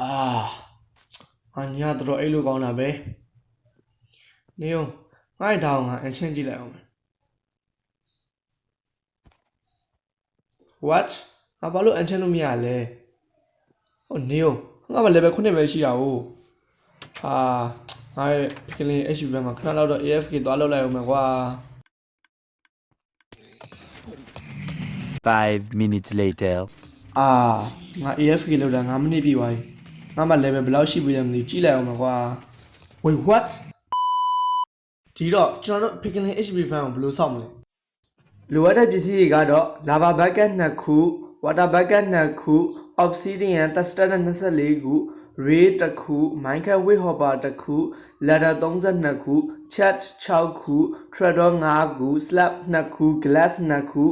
အာအညာတော့အဲ့လိုကောင်းတာပဲနေအောင်ငါ့တောင်းငါအချင်းကြည့်လိုက်အောင်မယ် what ငါဘာလို့အချင်းလို့မရလဲဟိုနေအောင်ငါမ level 9ပဲရှိတာ哦ဟာငါရဲ့ကလင် HP ဘက်မှာခဏလောက်တော့ AFK သွားလောက်လိုက်အောင်မယ်ကွာ Five minutes later. အာငါ AFK လောက်တာ9မိနစ်ပြည့်သွားပြီ ငါမှ level ဘယ်လောက်ရှိပြီလဲမသိဘူးကြည့်လိုက်အောင်မယ်ကွာ wait what ဒီတော့ကျွန်တော်တို့ Picklin HP fan ကိုဘယ်လိုစောင့်မလဲလိုအပ်တဲ့ပစ္စည်းတွေကတော့ lava bucket 2ခု water bucket 2ခု obsidian tester 24ခု ray တစ်ခု minecraft weight hopper တစ်ခု ladder 32ခု chat 6ခု trapdoor 5ခု slab 2ခု glass 2ခု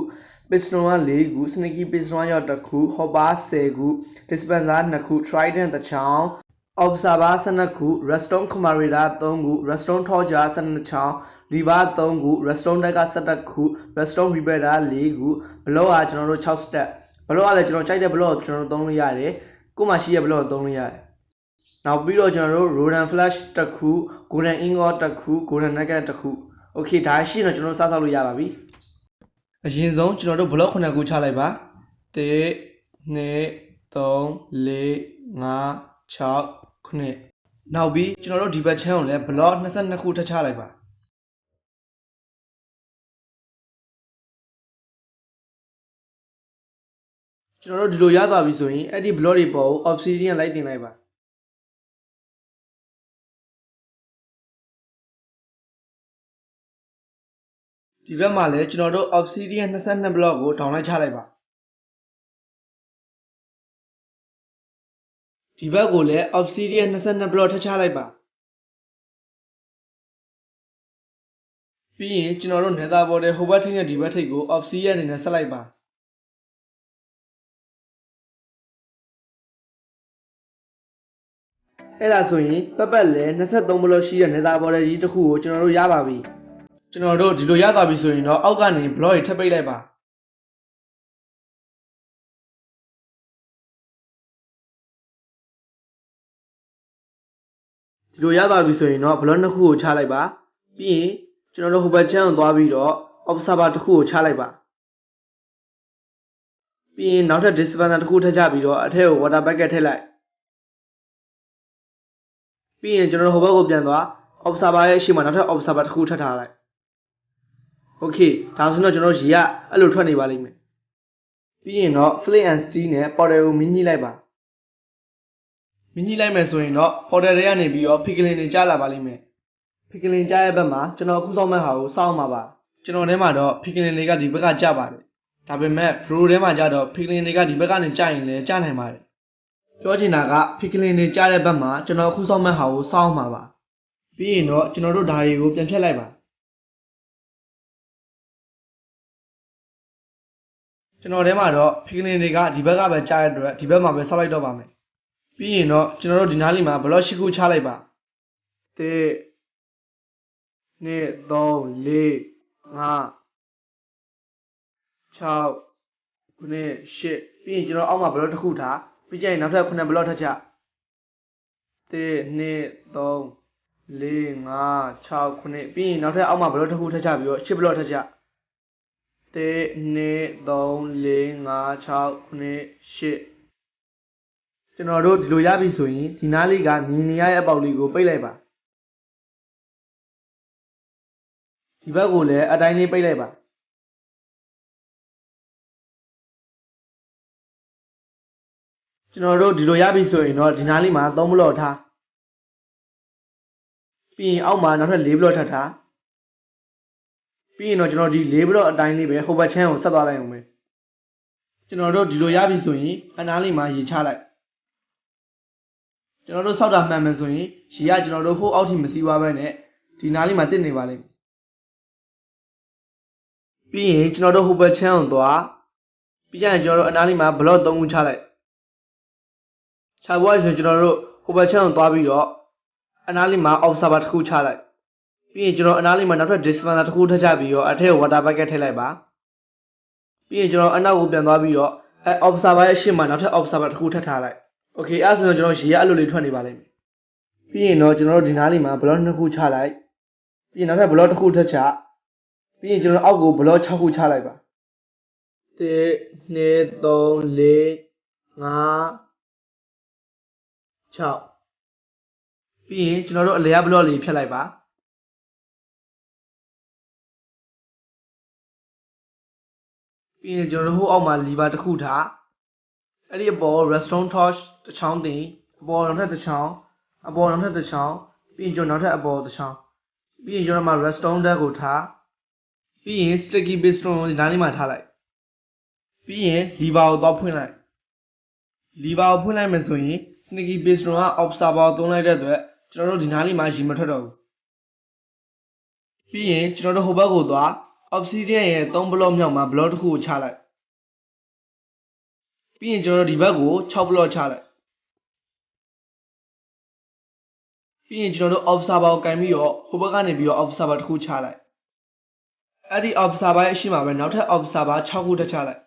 piston က4ခု sneaky piston ရောက်တစ်ခု hopper 10ခု dispenser 2ခု trident တစ်ချောင်း observer 12ခု redstone commander 3ခု redstone torture 12ချောင်း lever 3ခု redstone တက်က17ခု redstone repeater 4ခု block ကကျွန်တော်တို့6 step block ကလည်းကျွန်တော်ကြိုက်တဲ့ block ကိုကျွန်တော်တို့သုံးလို့ရတယ်ကိုယ်မှရှိတဲ့ block ကိုသုံးလို့ရတယ်နောက်ပြီးတော့ကျွန်တော်တို့ rodent flash တစ်ခု golden ingot တစ်ခု golden nugget တစ်ခု okay ဒါရှိရင်တော့ကျွန်တော်တို့စဆောက်လို့ရပါပြီ အရင်ဆုံးကျွန်တော်တို့ block 9ခုချလိုက်ပါ1 2 3 4 5 6ခုနှစ်နောက်ပြီးကျွန်တော်တို့ဒီဘက်ချမ်းကိုလည်း block 22ခုထပ်ချလိုက်ပါကျွန်တော်တို့ဒီလိုရသွားပြီဆိုရင်အဲ့ဒီ block တွေပေါ်ကို obsidian လိုက်တင်လိုက်ပါ ဒီဘက်မှာလည်းကျွန်တော်တို့ obsidian 22 block ကိုဒေါင်းလိုက်ချလိုက်ပါဒီဘက်ကိုလည်း obsidian 22 block ထပ်ချလိုက်ပါပြီးရင်ကျွန်တော်တို့ nether border ဟိုဘက်ထိပ်နဲ့ဒီဘက်ထိပ်ကို obsidian အနေနဲ့ဆက်လိုက်ပါအဲ့ဒါဆိုရင်ပတ်ပတ်လဲ23ဘလော့ရှိတဲ့ nether border ကြီးတစ်ခုကိုကျွန်တော်တို့ရပါပြီ ကျွန်တော်တို့ဒီလိုရသွားပြီဆိုရင်တော့အောက်ကနေ block တွေထပ်ပိတ်လိုက်ပါဒီလိုရသွားပြီဆိုရင်တော့ block နှစ်ခုကိုချလိုက်ပါပြီးရင်ကျွန်တော်တို့ဟိုဘက်ချမ်းကိုသွားပြီးတော့ observer တစ်ခုကိုချလိုက်ပါပြီးရင်နောက်ထပ် dispenser တစ်ခုထပ်ချပြီးတော့အထက်ကို water bucket ထည့်လိုက်ပြီးရင်ကျွန်တော်တို့ဟိုဘက်ကိုပြန်သွား observer ရဲ့အရှိမနောက်ထပ် observer တစ်ခုထပ်ထားလိုက် okay ဒါဆိုတော့ကျွန်တော်ရေကအဲ့လိုထွက်နေပါလိမ့်မယ်ပြီးရင်တော့ flame and steel နဲ့ portal ကိုမြင်းကြီးလိုက်ပါမြင်းကြီးလိုက်မယ်ဆိုရင်တော့ portal တွေကနေပြီးတော့ pickling တွေကြားလာပါလိမ့်မယ် pickling ကြားရဲ့ဘက်မှာကျွန်တော်အခုစောင့်မဲ့ဟာကိုစောင့်မှာပါကျွန်တော်ထဲမှာတော့ pickling တွေကဒီဘက်ကကြားပါတယ်ဒါပေမဲ့ bro ထဲမှာကြားတော့ pickling တွေကဒီဘက်ကနေကြားရင်လည်းကြားနိုင်ပါတယ်ပြောချင်တာကဖီကလင်တွေကြားတဲ့ဘက်မှာကျွန်တော်အခုစောင့်မဲ့ဟာကိုစောင့်မှာပါပြီးရင်တော့ကျွန်တော်တို့ဓာရီကိုပြန်ဖြတ်လိုက်ပါ ကျွန်တော်ထဲမှာတော့ဖီကလင်တွေကဒီဘက်ကပဲကြားရတဲ့အတွက်ဒီဘက်မှာပဲဆောက်လိုက်တော့ပါမယ်ပြီးရင်တော့ကျွန်တော်တို့ဒီနားလေးမှာဘလော့ရှိခုချလိုက်ပါ1 2 3 4 5 6ခုနှစ်8ပြီးရင်ကျွန်တော်အောက်မှာဘလော့တစ်ခုထားပြီးကြရင်နောက်ထပ်9ဘလော့ထပ်ချ1 2 3 4 5 6ခုနှစ်ပြီးရင်နောက်ထပ်အောက်မှာဘလော့တစ်ခုထပ်ချပြီးတော့10ဘလော့ထပ်ချ 1 2 3 4 5 6ခုနှစ်8ကျွန်တော်တို့ဒီလိုရပြီဆိုရင်ဒီနားလေးကမြင်နေရတဲ့အပေါက်လေးကိုပိတ်လိုက်ပါဒီဘက်ကိုလည်းအတိုင်းလေးပိတ်လိုက်ပါကျွန်တော်တို့ဒီလိုရပြီဆိုရင်တော့ဒီနားလေးမှာ3ဘလော့ထားပြီးရင်အောက်မှာနောက်ထပ်4ဘလော့ထပ်ထား ပြီးရင်တော့ကျွန်တော်ဒီ4ဘလော့အတိုင်းလေးပဲဟိုဘက်ချမ်းကိုဆက်သွားလိုက်အောင်ပဲကျွန်တော်တို့ဒီလိုရပြီဆိုရင်အနားလေးမှာရေချလိုက်ကျွန်တော်တို့စောက်တာမှန်မယ်ဆိုရင်ရေကကျွန်တော်တို့ဟိုအောက်ထိမစီးသွားပဲနဲ့ဒီနားလေးမှာတစ်နေပါလိမ့်မယ်ပြီးရင်ကျွန်တော်တို့ဟိုဘက်ချမ်းကိုသွားပြီးရင်ကျွန်တော်တို့အနားလေးမှာဘလော့3ခုချလိုက်ခြာပွားဆိုကျွန်တော်တို့ဟိုဘက်ချမ်းကိုသွားပြီးတော့အနားလေးမှာ observer တစ်ခုချလိုက် ပြီးရင်ကျွန်တော်အနားလေးမှာနောက်ထပ် dispenser တစ်ခုထပ်ချပြီးတော့အထက်ကို water bucket ထည့်လိုက်ပါပြီးရင်ကျွန်တော်အနောက်ကိုပြန်သွားပြီးတော့အဲ observer ရဲ့ရှေ့မှာနောက်ထပ် observer တစ်ခုထပ်ထားလိုက် โอเคအဲ့ဒါဆိုတော့ကျွန်တော်ရေရအဲ့လိုလေးထွက်နေပါလိမ့်မယ်ပြီးရင်တော့ကျွန်တော်တို့ဒီနားလေးမှာဘလော့နှစ်ခုချလိုက်ပြီးရင်နောက်ထပ်ဘလော့တစ်ခုထပ်ချပြီးရင်ကျွန်တော်တို့အောက်ကိုဘလော့6ခုချလိုက်ပါ1 2 3 4 5 6ပြီးရင်ကျွန်တော်တို့အလျားဘလော့လေးဖြတ်လိုက်ပါ ပြီးရင်ကျွန်တော်တို့ဟိုအောက်မှာလီဗာတစ်ခုထားအဲ့ဒီအပေါ် restaurant torch တစ်ချောင်းတင်အပေါ်နောက်ထပ်တစ်ချောင်းအပေါ်နောက်ထပ်တစ်ချောင်းပြီးရင်ကျွန်တော်နောက်ထပ်အပေါ်တစ်ချောင်းပြီးရင်ကျွန်တော်မှာ restaurant တက်ကိုထားပြီးရင် sticky piston ကိုဒီနားလေးမှာထားလိုက်ပြီးရင် lever ကိုတော့ဖွင့်လိုက် lever ကိုဖွင့်လိုက်မယ်ဆိုရင် sticky piston က observer ကိုသုံးလိုက်တဲ့အတွက်ကျွန်တော်တို့ဒီနားလေးမှာရေမထွက်တော့ဘူးပြီးရင်ကျွန်တော်တို့ဟိုဘက်ကိုသွား obsidian ရဲ့3ဘလော့မြောက်မှာဘလော့တစ်ခုကိုချလိုက်ပြီးရင်ကျွန်တော်တို့ဒီဘက်ကို6ဘလော့ချလိုက်ပြီးရင်ကျွန်တော်တို့ observer ကိုကင်ပြီးတော့ဟိုဘက်ကနေပြီးတော့ observer တစ်ခုချလိုက်အဲ့ဒီ observer ရဲ့အရှိမပဲနောက်ထပ် observer 6ခုထပ်ချလိုက်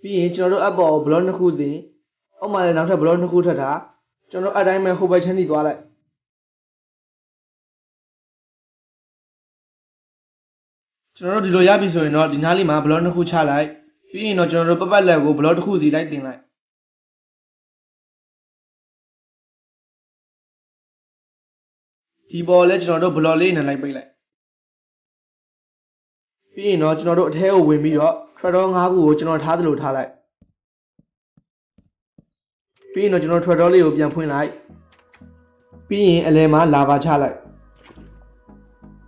ပြီးရင်ကျွန်တော်တို့အပေါ်ကိုဘလော့နှစ်ခုတင်အောက်မှာလည်းနောက်ထပ်ဘလော့နှစ်ခုထပ်ထား ကျွန်တော်တို့အတိုင်းပဲဟိုဘက်ချမ်းထိသွားလိုက်ကျွန်တော်တို့ဒီလိုရပြီဆိုရင်တော့ဒီနားလေးမှာဘလော့နှစ်ခုချလိုက်ပြီးရင်တော့ကျွန်တော်တို့ပတ်ပတ်လက်ကိုဘလော့တစ်ခုစီလိုက်တင်လိုက်ဒီပေါ်လဲကျွန်တော်တို့ဘလော့လေးနဲ့လိုက်ပိတ်လိုက်ပြီးရင်တော့ကျွန်တော်တို့အထဲကိုဝင်ပြီးတော့ tractor ၅ခုကိုကျွန်တော်ထားသလိုထားလိုက် ပြီးရင်တော့ကျွန်တော် tractor လေးကိုပြန်ဖွင့်လိုက်ပြီးရင်အလဲမှာလာပါချလိုက်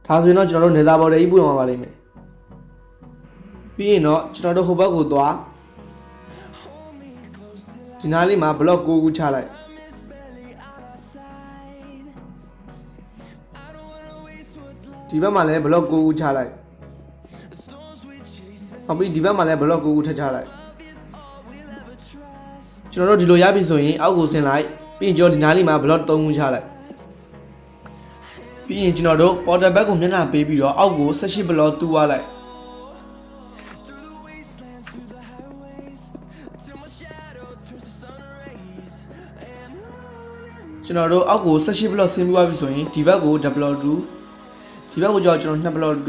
ဒါဆိုရင်တော့ကျွန်တော်တို့နေသားပေါ်တည်းကြီးပွင့်သွားပါလိမ့်မယ်ပြီးရင်တော့ကျွန်တော်တို့ဟိုဘက်ကိုသွားဒီနားလေးမှာ block 6ခုချလိုက်ဒီဘက်မှာလည်း block 6ခုချလိုက်ဟုတ်ပြီဒီဘက်မှာလည်း block 6ခုထပ်ချလိုက် ကျွန်တော်တို့ဒီလိုရပြီဆိုရင်အောက်ကိုဆင်းလိုက်ပြီးရင်ကျွန်တော်ဒီနားလေးမှာ block 3ခုချလိုက်ပြီးရင်ကျွန်တော်တို့ portal back ကိုမျက်နှာပေးပြီးတော့အောက်ကို18 block တူသွားလိုက်ကျွန်တော်တို့အောက်ကို18 block ဆင်းပြီးသွားပြီဆိုရင်ဒီဘက်ကို double block 2ဒီဘက်ကိုကြောကျွန်တော်2 block 2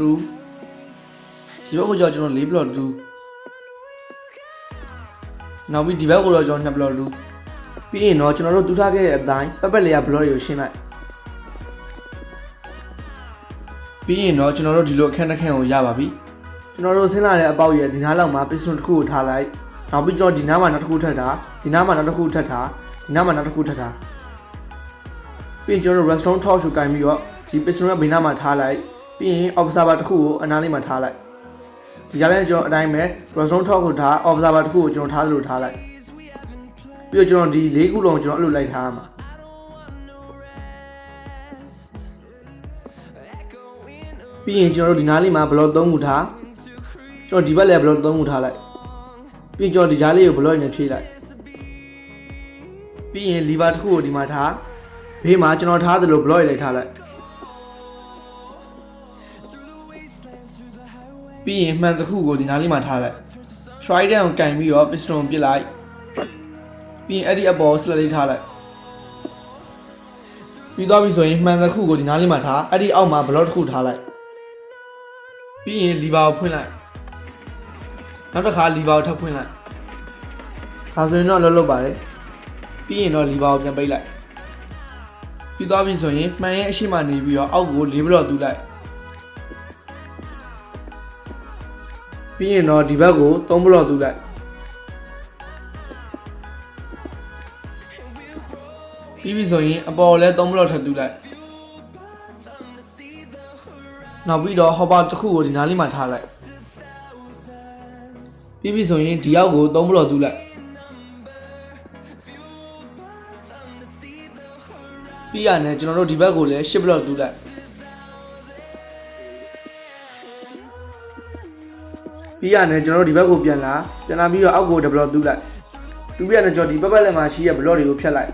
ဒီဘက်ကိုကြောကျွန်တော်4 block 2 နောက်ပြီးဒီဘက်ကိုတော့ကျွန်တော်2 block 2ပြီးရင်တော့ကျွန်တော်တို့တူထားခဲ့တဲ့အတိုင်းပက်ပက်လေးရ block တွေကိုရှင်းလိုက်ပြီးရင်တော့ကျွန်တော်တို့ဒီလိုအခန်းတစ်ခန်းကိုရပါပြီကျွန်တော်တို့ဆင်းလာတဲ့အပေါက်ရဲ့ဒီနားလောက်မှာ piston တစ်ခုကိုထားလိုက်နောက်ပြီးကျွန်တော်ဒီနားမှာနောက်တစ်ခုထပ်ထားဒီနားမှာနောက်တစ်ခုထပ်ထားဒီနားမှာနောက်တစ်ခုထပ်ထားပြီးရင်ကျွန်တော်တို့ redstone torch ကိုကင်ပြီးတော့ဒီ piston ရဲ့ဘေးနားမှာထားလိုက်ပြီးရင် observer တစ်ခုကိုအနားလေးမှာထားလိုက် ဒီကလည်းကျွန်တော်အတိုင်းပဲ redstone torch ကိုထား observer တစ်ခုကိုကျွန်တော်ထားသလိုထားလိုက်ပြီးတော့ကျွန်တော်ဒီ၄ခုလုံးကျွန်တော်အဲ့လိုလိုက်ထားရမှာပြီးရင်ကျွန်တော်တို့ဒီနားလေးမှာ block 3ခုထားကျွန်တော်ဒီဘက်လည်း block 3ခုထားလိုက်ပြီးရင်ကျွန်တော်ဒီကြားလေးကို block နဲ့ဖြည့်လိုက်ပြီးရင် lever တစ်ခုကိုဒီမှာထားဘေးမှာကျွန်တော်ထားသလို block ရိုက်ထားလိုက် ပြီးရင်မှန်တစ်ခုကိုဒီနားလေးမှာထားလိုက် trident ကိုကင်ပြီးတော့ piston ပစ်လိုက်ပြီးရင်အဲ့ဒီအပေါ် slot လေးထားလိုက်ပြီးတော့ပြီဆိုရင်မှန်တစ်ခုကိုဒီနားလေးမှာထားအဲ့ဒီအောက်မှာ block တစ်ခုထားလိုက်ပြီးရင် lever ကိုဖွင့်လိုက်နောက်တစ်ခါ lever ကိုထပ်ဖွင့်လိုက်ဒါဆိုရင်တော့လောလောပါတယ်ပြီးရင်တော့ lever ကိုပြန်ပိတ်လိုက်ပြီးသွားပြီဆိုရင်မှန်ရဲ့အရှိမနေပြီးတော့အောက်ကို၄ဘလော့တူးလိုက် ပြီးရင်တော့ဒီဘက်ကို၃ဘလော့တူးလိုက်ပြီးပြီဆိုရင်အပေါ်လည်း၃ဘလော့ထပ်တူးလိုက်နောက်ပြီးတော့ဟောပါတစ်ခုကိုဒီနားလေးမှာထားလိုက်ပြီးပြီဆိုရင်ဒီအောက်ကို၃ဘလော့တူးလိုက်ပြီးရတယ်ကျွန်တော်တို့ဒီဘက်ကိုလည်း၈ဘလော့တူးလိုက် ပြီးရတယ်ကျွန်တော်တို့ဒီဘက်ကိုပြန်လာပြန်လာပြီးတော့အောက်ကိုဒဘလော့တူးလိုက်တူးပြရတယ်ကျွန်တော်ဒီဘက်ဘက်လည်းမှာရှိရဘလော့တွေကိုဖြတ်လိုက်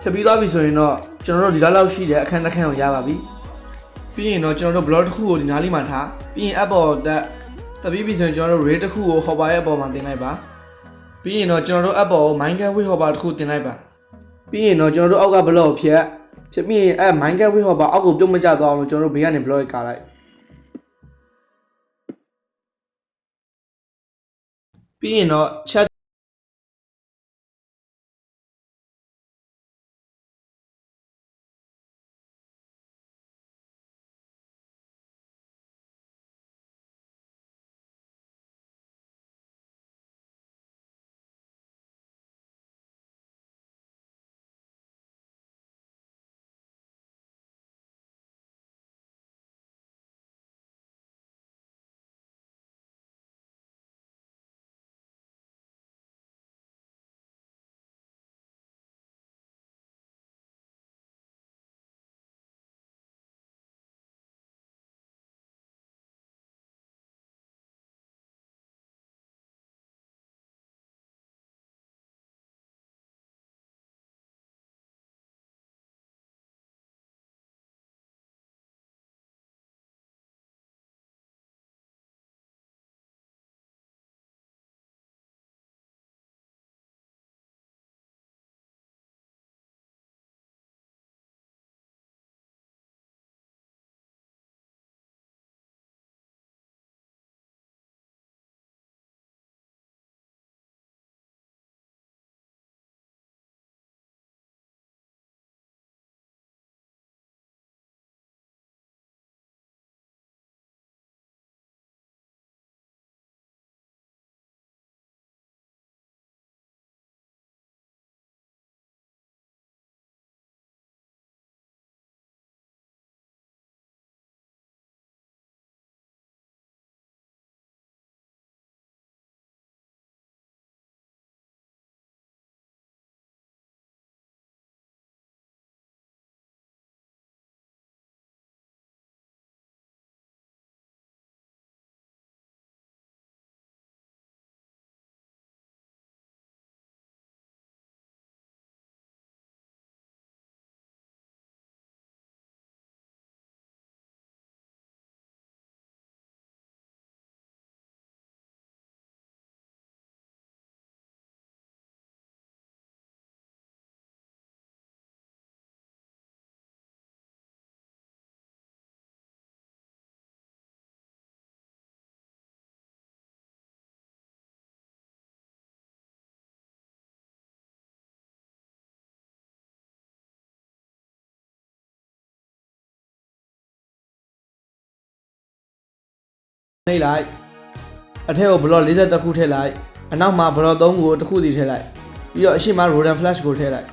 ချက်ပြီးသွားပြီဆိုရင်တော့ကျွန်တော်တို့ဒီလောက်လောက်ရှိတဲ့အခန်းတစ်ခန်းကိုရပါပြီပြီးရင်တော့ကျွန်တော်တို့ blog တစ်ခုကိုဒီနားလေးမှာထားပြီးရင် app ပေါ်တက်တပီးပြီဆိုရင်ကျွန်တော်တို့ rate တစ်ခုကို hopper ရဲ့အပေါ်မှာတင်လိုက်ပါပြီးရင်တော့ကျွန်တော်တို့ app ပေါ်ကို minecraft with hopper တစ်ခုတင်လိုက်ပါပြီးရင်တော့ကျွန်တော်တို့အောက်က blog ကိုဖြတ် ဖြတ်ပြီးရင်အဲ့ minecraft with hopper အောက်ကိုပြုတ်မကျသွားအောင်လို့ကျွန်တော်တို့ဘေးကနေ blog ကိုကာလိုက်ပြီးရင်တော့ chat နှိပ်လိုက်အထက်ကို block 40ခုထည့်လိုက်အနောက်မှာ block 3ခုကိုတစ်ခုစီထည့်လိုက်ပြီးတော့အရှိမ rodent flash ကိုထည့်လိုက်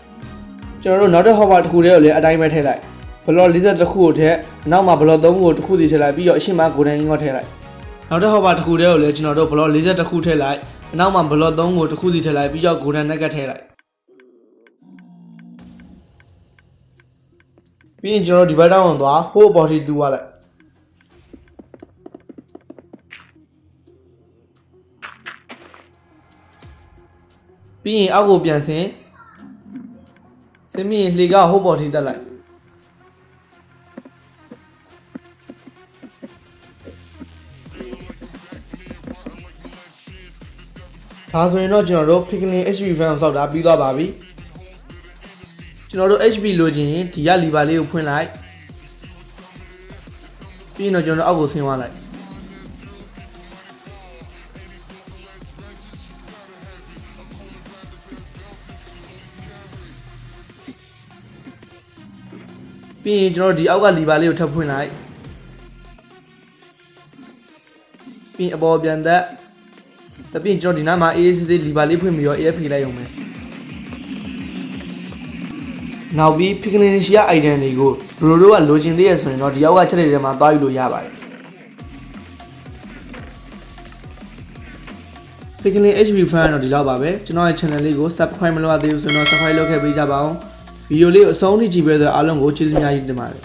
ကျွန်တော်တို့နောက်တစ် hover တစ်ခုတည်းကိုလည်းအတိုင်းပဲထည့်လိုက် block 40ခုကိုထည့်အနောက်မှာ block 3ခုကိုတစ်ခုစီထည့်လိုက်ပြီးတော့အရှိမ golden ink ကိုထည့်လိုက်နောက်တစ် hover တစ်ခုတည်းကိုလည်းကျွန်တော်တို့ block 40ခုထည့်လိုက်အနောက်မှာ block 3ခုကိုတစ်ခုစီထည့်လိုက်ပြီးတော့ golden nugget ထည့်လိုက်ပြီးရင်ကျွန်တော်တို့ဒီဘက်တောင်းဝင်သွားဟိုး body တူသွားလိုက် ပြီးရင်အောက်ကိုပြန်ဆင်းဆင်းပြီးရင်လှေကဟိုးပေါ်ထိတက်လိုက်ဒါဆိုရင်တော့ကျွန်တော်တို့ picnic HB fan ကိုစောက်တာပြီးသွားပါပြီကျွန်တော်တို့ HB လိုချင်ရင်ဒီကလီဗာလေးကိုဖွင့်လိုက်ပြီးရင်တော့ကျွန်တော်တို့အောက်ကိုဆင်းသွားလိုက် ပြီးရင်ကျွန်တော်တို့ဒီအောက်ကလီဗာလေးကိုထပ်ဖွင့်လိုက်ပြီးရင်အပေါ်ပြန်သက်တပြင်းကျွန်တော်ဒီနားမှာ AAC လီဗာလေးဖွင့်ပြီးတော့ AFK လိုက်ရုံပဲနောက်ပြီး Picnic အိုင်ဒန်တွေကိုဘရိုတို့ကလိုချင်သေးရဆိုရင်တော့ဒီအောက်ကချက်တွေထဲမှာသွားယူလို့ရပါတယ် Picnic HB fan တော့ဒီလောက်ပါပဲကျွန်တော်ရဲ့ channel လေးကို subscribe မလုပ်ရသေးဘူးဆိုတော့ subscribe လုပ်ခဲ့ပေးကြပါဦး ဗီဒီယိုလေးကိုအဆုံးထိကြည့်ပေးတဲ့အားလုံးကိုကျေးဇူးများကြီးတင်ပါတယ်